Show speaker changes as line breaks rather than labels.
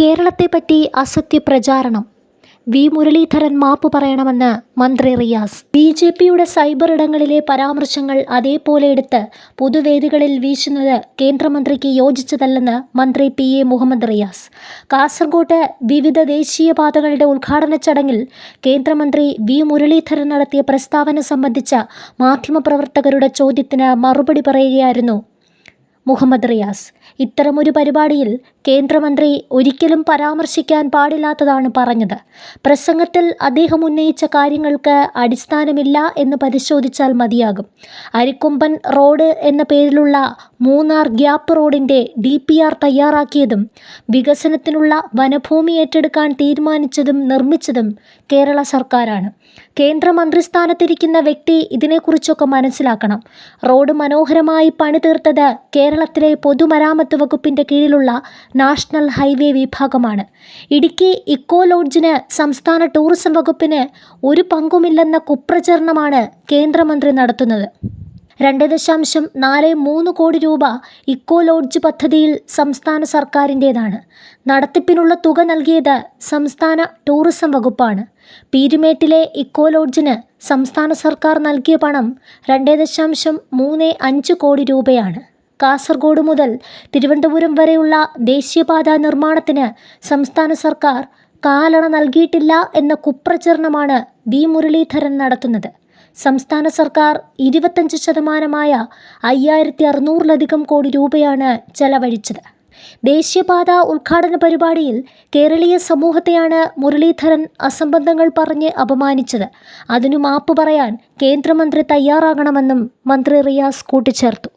കേരളത്തെപ്പറ്റി അസത്യ പ്രചാരണം. വി. മുരളീധരൻ മാപ്പ് പറയണമെന്ന് മന്ത്രി റിയാസ്. ബി. ജെ. പിയുടെ സൈബർ ഇടങ്ങളിലെ പരാമർശങ്ങൾ അതേപോലെ എടുത്ത് പൊതുവേദികളിൽ വീശുന്നത് കേന്ദ്രമന്ത്രിക്ക് യോജിച്ചതല്ലെന്ന് മന്ത്രി പി. എ. മുഹമ്മദ് റിയാസ്. കാസർഗോട്ട് വിവിധ ദേശീയപാതകളുടെ ഉദ്ഘാടന ചടങ്ങിൽ കേന്ദ്രമന്ത്രി വി. മുരളീധരൻ നടത്തിയ പ്രസ്താവന സംബന്ധിച്ച മാധ്യമപ്രവർത്തകരുടെ ചോദ്യത്തിന് മറുപടി പറയുകയായിരുന്നു മുഹമ്മദ് റിയാസ്. ഇത്തരമൊരു പരിപാടിയിൽ കേന്ദ്രമന്ത്രി ഒരിക്കലും പരാമർശിക്കാൻ പാടില്ലാത്തതാണ് പറഞ്ഞത്. പ്രസംഗത്തിൽ അദ്ദേഹം ഉന്നയിച്ച കാര്യങ്ങൾക്ക് അടിസ്ഥാനമില്ല എന്ന് പരിശോധിച്ചാൽ മതിയാകും. അരിക്കൊമ്പൻ റോഡ് എന്ന പേരിലുള്ള മൂന്നാർ ഗ്യാപ്പ് റോഡിന്റെ ഡി പി ആർ തയ്യാറാക്കിയതും വികസനത്തിനുള്ള വനഭൂമി ഏറ്റെടുക്കാൻ തീരുമാനിച്ചതും നിർമ്മിച്ചതും കേരള സർക്കാരാണ്. കേന്ദ്രമന്ത്രിസ്ഥാനത്തിരിക്കുന്ന വ്യക്തി ഇതിനെക്കുറിച്ചൊക്കെ മനസ്സിലാക്കണം. റോഡ് മനോഹരമായി പണിതീർത്തത് കേരളത്തിലെ കേരളത്തിലെ പൊതുമരാമത്ത് വകുപ്പിന്റെ കീഴിലുള്ള നാഷണൽ ഹൈവേ വിഭാഗമാണ്. ഇടുക്കി ഇക്കോ ലോഡ്ജിന് സംസ്ഥാന ടൂറിസം വകുപ്പിന് ഒരു പങ്കുമില്ലെന്ന കുപ്രചരണമാണ് കേന്ദ്രമന്ത്രി നടത്തുന്നത്. രണ്ട് ദശാംശം നാല് മൂന്ന് കോടി രൂപ ഇക്കോ ലോഡ്ജ് പദ്ധതിയിൽ സംസ്ഥാന സർക്കാരിന്റേതാണ് നടത്തിപ്പിനുള്ള തുക നൽകിയത് സംസ്ഥാന ടൂറിസം വകുപ്പാണ്. പീരുമേട്ടിലെ ഇക്കോ ലോഡ്ജിന് സംസ്ഥാന സർക്കാർ നൽകിയ പണം രണ്ട് ദശാംശം മൂന്ന് അഞ്ച് കോടി രൂപയാണ്. കാസർഗോഡ് മുതൽ തിരുവനന്തപുരം വരെയുള്ള ദേശീയപാത നിർമ്മാണത്തിന് സംസ്ഥാന സർക്കാർ കാലണ നൽകിയിട്ടില്ല എന്ന കുപ്രചരണമാണ് വി. മുരളീധരൻ നടത്തുന്നത്. സംസ്ഥാന സർക്കാർ ഇരുപത്തഞ്ച് ശതമാനമായ അയ്യായിരത്തി അറുന്നൂറിലധികം കോടി രൂപയാണ് ചെലവഴിച്ചത്. ദേശീയപാത ഉദ്ഘാടന പരിപാടിയിൽ കേരളീയ സമൂഹത്തെയാണ് മുരളീധരൻ അസംബന്ധങ്ങൾ പറഞ്ഞ് അപമാനിച്ചത്. അതിനു മാപ്പ് പറയാൻ കേന്ദ്രമന്ത്രി തയ്യാറാകണമെന്നും മന്ത്രി റിയാസ് കൂട്ടിച്ചേർത്തു.